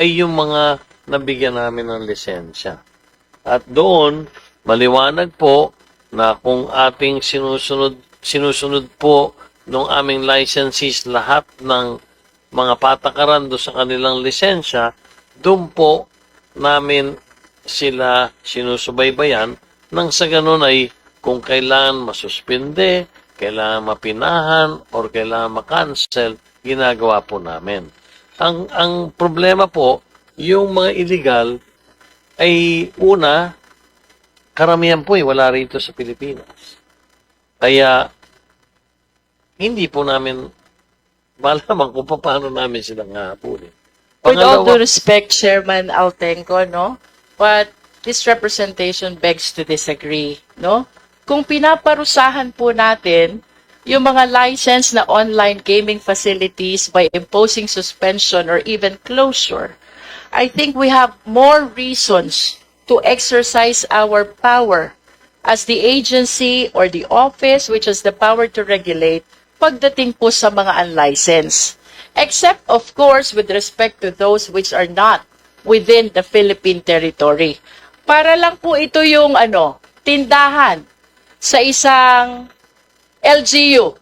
ay yung mga nabigyan namin ng lisensya. At doon, maliwanag po na kung ating sinusunod, sinusunod po ng aming licensees lahat ng mga patakaran do sa kanilang lisensya, doon po namin sila sinusubaybayan nang sa ganun ay kung kailangan masuspinde, kailangan mapinahan, or kailangan makancel, ginagawa po namin. Ang, ang problema po, yung mga illegal ay una, karamihan po eh, wala rito sa Pilipinas. Kaya, hindi po namin malaman kung paano namin silang hahabulin. With all due respect, Chairman Altenco, no? But this representation begs to disagree, no? Kung pinaparusahan po natin yung mga license na online gaming facilities by imposing suspension or even closure, I think we have more reasons to exercise our power as the agency or the office which has the power to regulate pagdating po sa mga unlicensed. Except, of course, with respect to those which are not within the Philippine territory. Para lang po ito yung ano, tindahan sa isang LGU.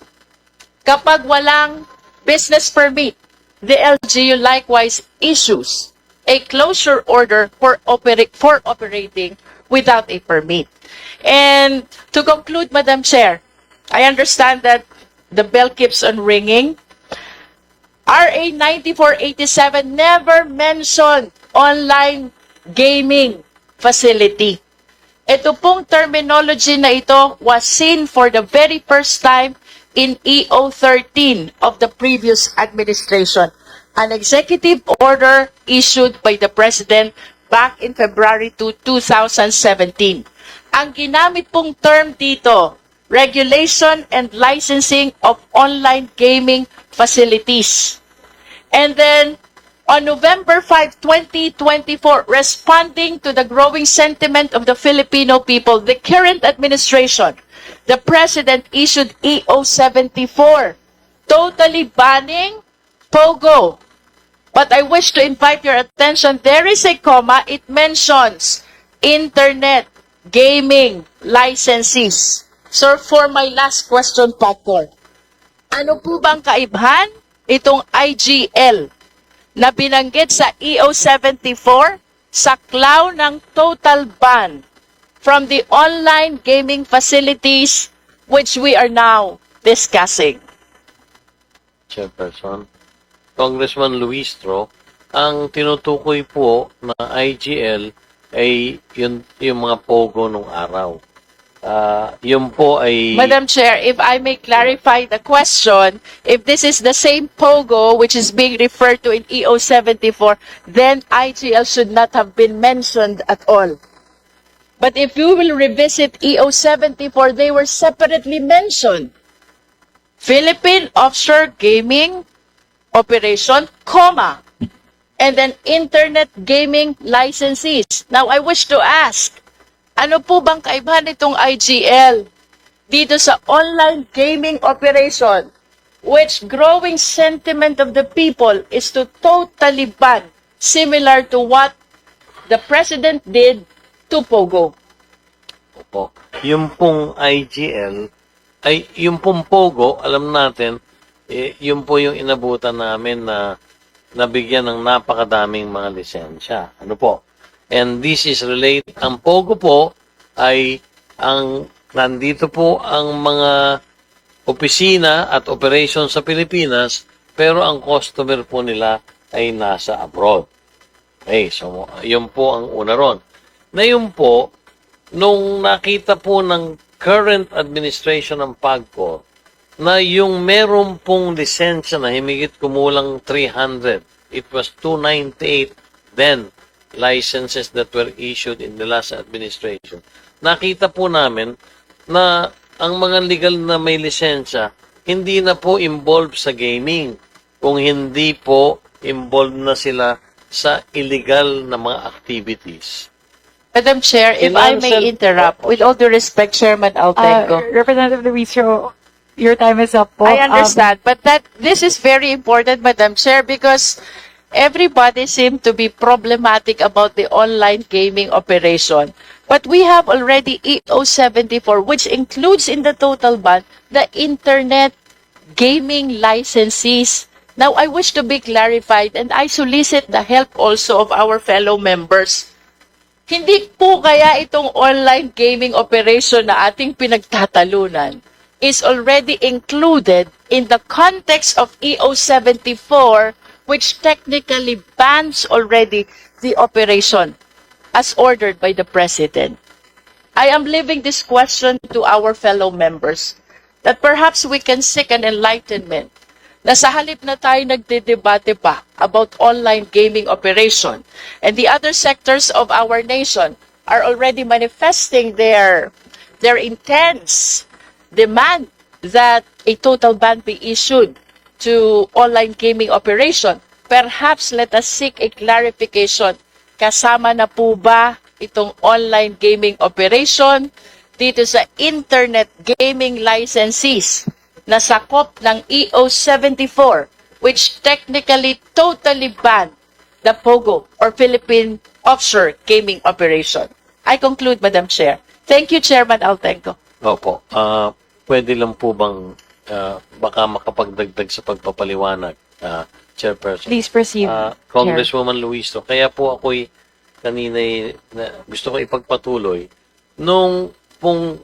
Kapag walang business permit, the LGU likewise issues a closure order for operate for operating without a permit. And to conclude, Madam Chair, I understand that the bell keeps on ringing. RA 9487 never mentioned online gaming facility. Ito pong terminology na ito was seen for the very first time in EO 13 of the previous administration. An executive order issued by the President back in February 2, 2017. Ang ginamit pong term dito, regulation and licensing of online gaming facilities. And then, on November 5, 2024, responding to the growing sentiment of the Filipino people, the current administration, the President issued EO 74, totally banning POGO. But I wish to invite your attention, there is a comma, it mentions internet gaming licenses. So for my last question, Pakor, ano po bang kaibahan itong IGL na binanggit sa EO 74 sa cloud ng total ban from the online gaming facilities which we are now discussing? Chairperson, Congressman Luistro, ang tinutukoy po na IGL ay yun, yung mga pogo nung araw. Ah, yun po ay... Madam Chair, if I may clarify the question, if this is the same POGO which is being referred to in EO 74, then IGL should not have been mentioned at all. But if you will revisit EO 74, they were separately mentioned. Philippine Offshore Gaming Operation, comma, and then Internet Gaming Licensees. Now, I wish to ask, ano po bang kaibahan nitong IGL dito sa online gaming operation which growing sentiment of the people is to totally ban similar to what the president did to Pogo. po. Yung pong IGL, ay yung pong Pogo, alam natin, eh, yung po yung inabutan namin na nabigyan ng napakadaming mga lisensya. Ano po? And this is related, ang Pogo po ay ang nandito po ang mga opisina at operation sa Pilipinas, pero ang customer po nila ay nasa abroad. Okay, so yun po ang una ron. Na yun po, nung nakita po ng current administration ng PAGCOR na yung meron pong lisensya na himigit kumulang 300, it was 298 then licenses that were issued in the last administration. Nakita po namin na ang mga legal na may lisensya hindi na po involved sa gaming kung hindi po involved na sila sa illegal na mga activities. Madam Chair, if I may interrupt, with all due respect, Chairman Uh, Altenco. Representative Luistro, your time is up po. I Um, understand, but that this is very important, Madam Chair, because everybody seemed to be problematic about the online gaming operation. But we have already EO 74, which includes in the total ban the internet gaming licensees. Now, I wish to be clarified and I solicit the help also of our fellow members. Hindi po kaya itong online gaming operation na ating pinagtatalunan is already included in the context of EO 74 which technically bans already the operation as ordered by the President. I am leaving this question to our fellow members that perhaps we can seek an enlightenment na sa halip na tayo nagdedebate pa about online gaming operation and the other sectors of our nation are already manifesting their their intense demand that a total ban be issued to online gaming operation. Perhaps let us seek a clarification. Kasama na po ba itong online gaming operation dito sa internet gaming licensees na sakop ng EO 74 which technically totally ban the POGO or Philippine Offshore Gaming Operation. I conclude, Madam Chair. Thank you, Chairman Altenco. Opo. Ah, pwede lang po bang ah, baka makapagdagdag sa pagpapaliwanag, ah, Chairperson? Please proceed. Chair. Congresswoman Luisto, kaya po ako'y kanina na, gusto ko ipagpatuloy. Nung pong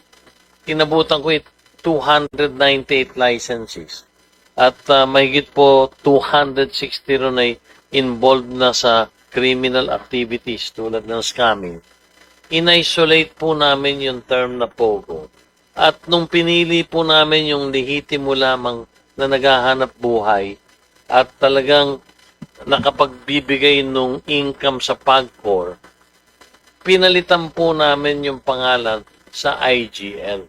inabutan ko it 298 licenses at ah, mahigit po 260 ron ay involved na sa criminal activities tulad ng scamming. In-isolate po namin yung term na POGO. At nung pinili po namin yung lehitimo lamang na naghahanap buhay at talagang nakapagbibigay nung income sa PAGCOR, pinalitan po namin yung pangalan sa IGL.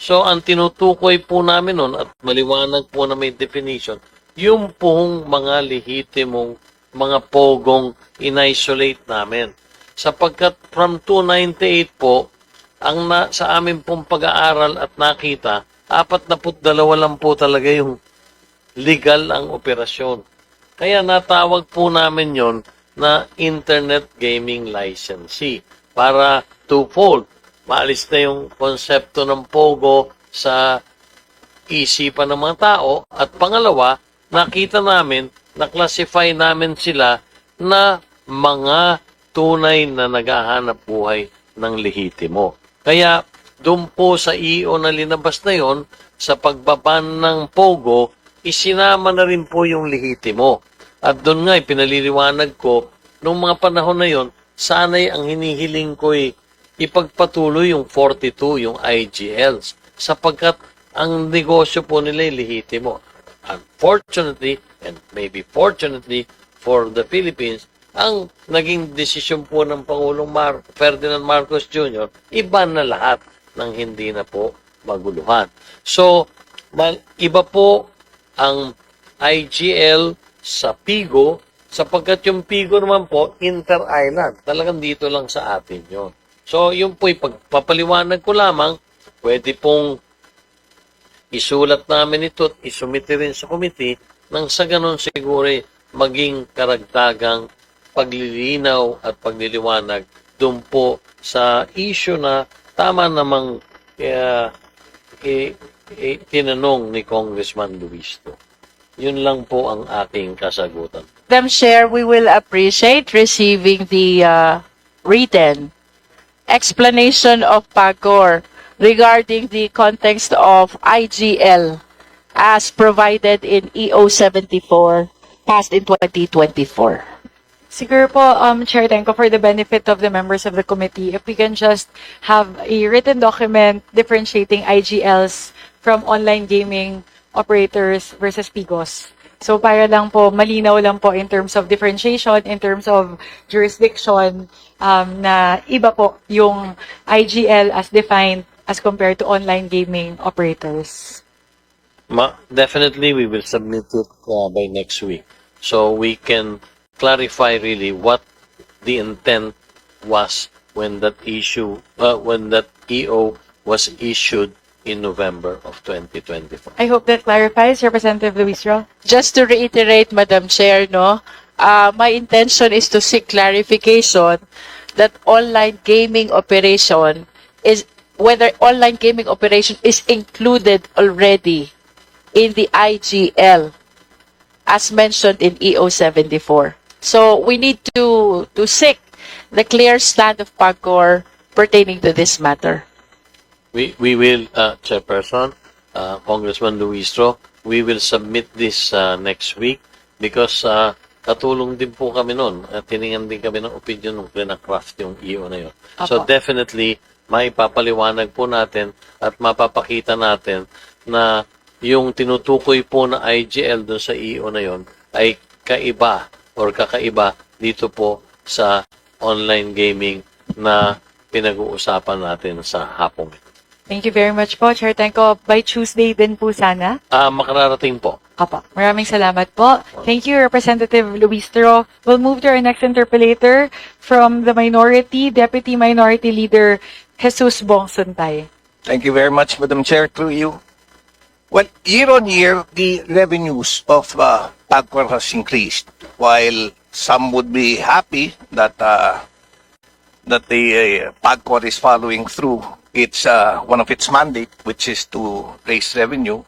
So, ang tinutukoy po namin nun at maliwanag po na may definition, yung pong mga lehitimong mga pogong in-isolate namin. Sapagkat from 298 po, ang na, sa amin pong pag-aaral at nakita, apat na dalawa lang po talaga yung legal ang operasyon. Kaya natawag po namin yon na Internet Gaming Licensee para twofold. Maalis na yung konsepto ng POGO sa isipan ng mga tao at pangalawa, nakita namin, na-classify namin sila na mga tunay na naghahanap buhay ng lehitimo. Kaya doon po sa EO na linabas na yon, sa pagbaban ng POGO, isinama na rin po yung lehitimo. At doon nga, pinaliliwanag ko, nung mga panahon na yon, sana'y ang hinihiling ko'y ipagpatuloy yung 42, yung IGLs, sapagkat ang negosyo po nila ay lehitimo. Unfortunately, and maybe fortunately for the Philippines, ang naging desisyon po ng Pangulong Mar Ferdinand Marcos Jr., iba na lahat ng hindi na po maguluhan. So, iba po ang IGL sa Pigo sapagkat yung Pigo naman po, inter-island. Talagang dito lang sa atin yon. So, yung po'y pagpapaliwanag ko lamang, pwede pong isulat namin ito at isumite rin sa committee nang sa ganun siguro ay maging karagdagang paglilinaw at pagliliwanag doon po sa issue na tama namang eh, eh, eh, tinanong ni Congressman Luisto. Yun lang po ang aking kasagutan. Madam Chair, we will appreciate receiving the uh, written explanation of PAGOR regarding the context of IGL as provided in EO 74 passed in 2024. Siguro po, um, Chair Tenko, for the benefit of the members of the committee, if we can just have a written document differentiating IGLs from online gaming operators versus PIGOS. So para lang po, malinaw lang po in terms of differentiation, in terms of jurisdiction, um, na iba po yung IGL as defined as compared to online gaming operators. Ma- definitely, we will submit it uh, by next week. So we can clarify really what the intent was when that issue, uh, when that EO was issued in November of 2024. I hope that clarifies, Representative Luis Ro. Just to reiterate, Madam Chair, no, uh, my intention is to seek clarification that online gaming operation is whether online gaming operation is included already in the IGL as mentioned in EO 74. So we need to to seek the clear stand of PAGCOR pertaining to this matter. We, we will, uh, Chairperson, uh, Congressman Luistro, we will submit this uh, next week because uh, katulong din po kami noon at tiningan din kami ng opinion nung craft yung EO na yun. So Apo. definitely, maipapaliwanag po natin at mapapakita natin na yung tinutukoy po na IGL doon sa EO na yun ay kaiba or kakaiba dito po sa online gaming na pinag-uusapan natin sa hapong ito. Thank you very much po, Chair Tenko. By Tuesday din po sana. Ah, makararating po. Apa, maraming salamat po. Thank you, Representative Luistro. We'll move to our next interpolator from the minority, Deputy Minority Leader Jesus Bongsuntay. Thank you very much, Madam Chair, through you. Well, year on year, the revenues of uh, PAGCOR has increased, while some would be happy that uh, that the uh, PAGCOR is following through its uh, one of its mandate, which is to raise revenue.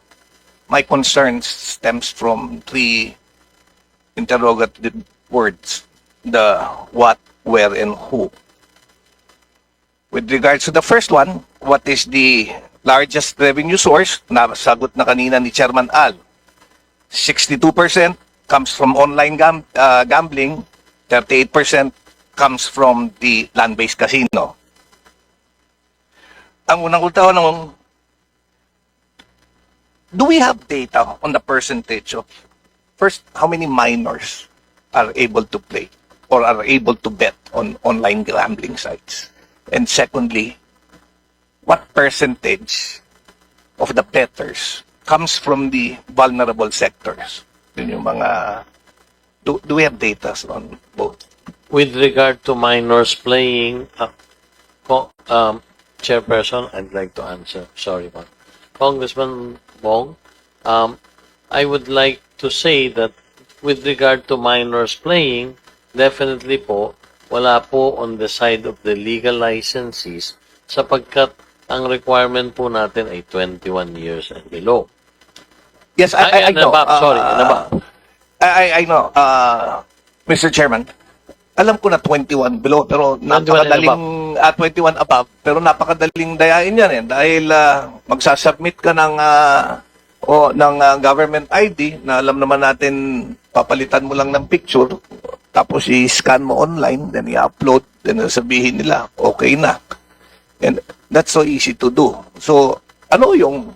My concern stems from three interrogative words: the what, where, and who. With regards to the first one, what is the largest revenue source? Nasagot na kanina ni Chairman Al. 62% comes from online gam- uh, gambling, 38% comes from the land-based casino. Ang unang utaw ng Do we have data on the percentage of first how many minors are able to play or are able to bet on online gambling sites? And secondly, what percentage of the bettors comes from the vulnerable sectors? Yun yung mga, do, do we have data on both? With regard to minors playing, uh, um, Chairperson, I'd like to answer. Sorry, po. Congressman Bong, um, I would like to say that with regard to minors playing, definitely po, wala po on the side of the legal licensees sapagkat ang requirement po natin ay 21 years and below. Yes, I, I, Ay, I know. nabab, sorry, Uh. I, I, I know. Uh, Mr. Chairman, alam ko na 21 below, pero 21 and napakadaling, ah 21 above, pero napakadaling dayain yan eh. Dahil ah, magsasubmit ka ng, ah, o, ng ah, government ID na alam naman natin, papalitan mo lang ng picture, tapos i-scan mo online, then i-upload, then sabihin nila, okay na. And that's so easy to do. So, ano yung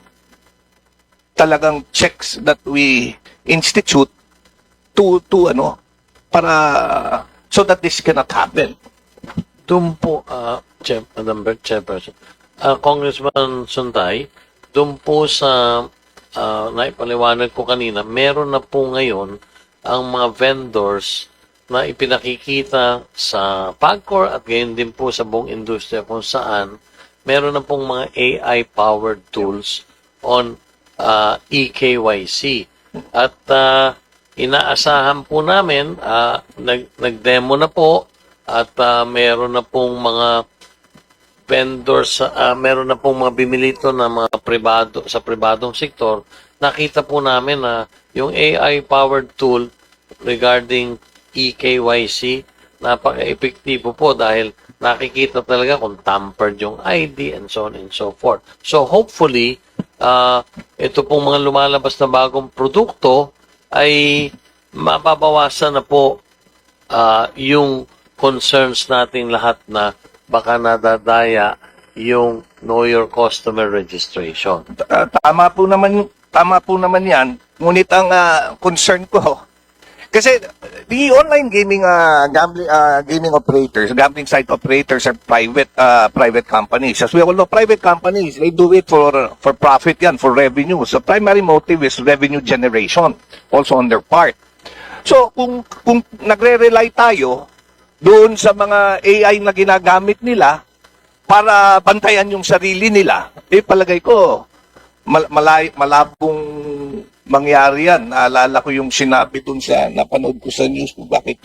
talagang checks that we institute to to ano para so that this cannot happen. Doon po, uh, Chair, Madam Ber- Chairperson, uh, Congressman Suntay, doon po sa uh, naipaliwanag ko kanina, meron na po ngayon ang mga vendors na ipinakikita sa PAGCOR at gayon din po sa buong industriya kung saan meron na pong mga AI-powered tools on uh, eKYC. At uh, inaasahan po namin, uh, nag, nag-demo na po at ah, meron na pong mga vendors, ah, meron na pong mga bimilito na mga pribado sa pribadong sektor. Nakita po namin na yung AI-powered tool regarding eKYC, napaka-epektibo po dahil nakikita talaga kung tampered yung ID and so on and so forth. So hopefully, ah, ito pong mga lumalabas na bagong produkto ay mababawasan na po ah, yung concerns nating lahat na baka nadadaya yung Know Your Customer registration. Uh, tama po naman tama po naman 'yan. Ngunit ang ah, concern ko kasi the online gaming uh, gambling uh, gaming operators, gambling site operators are private uh, private companies. As we all know, private companies, they do it for for profit yan, for revenue. So primary motive is revenue generation also on their part. So kung kung nagre-rely tayo doon sa mga AI na ginagamit nila para bantayan yung sarili nila, eh palagay ko mal, malay, malabong mangyari yan. Naalala ko yung sinabi dun sa napanood ko sa news kung bakit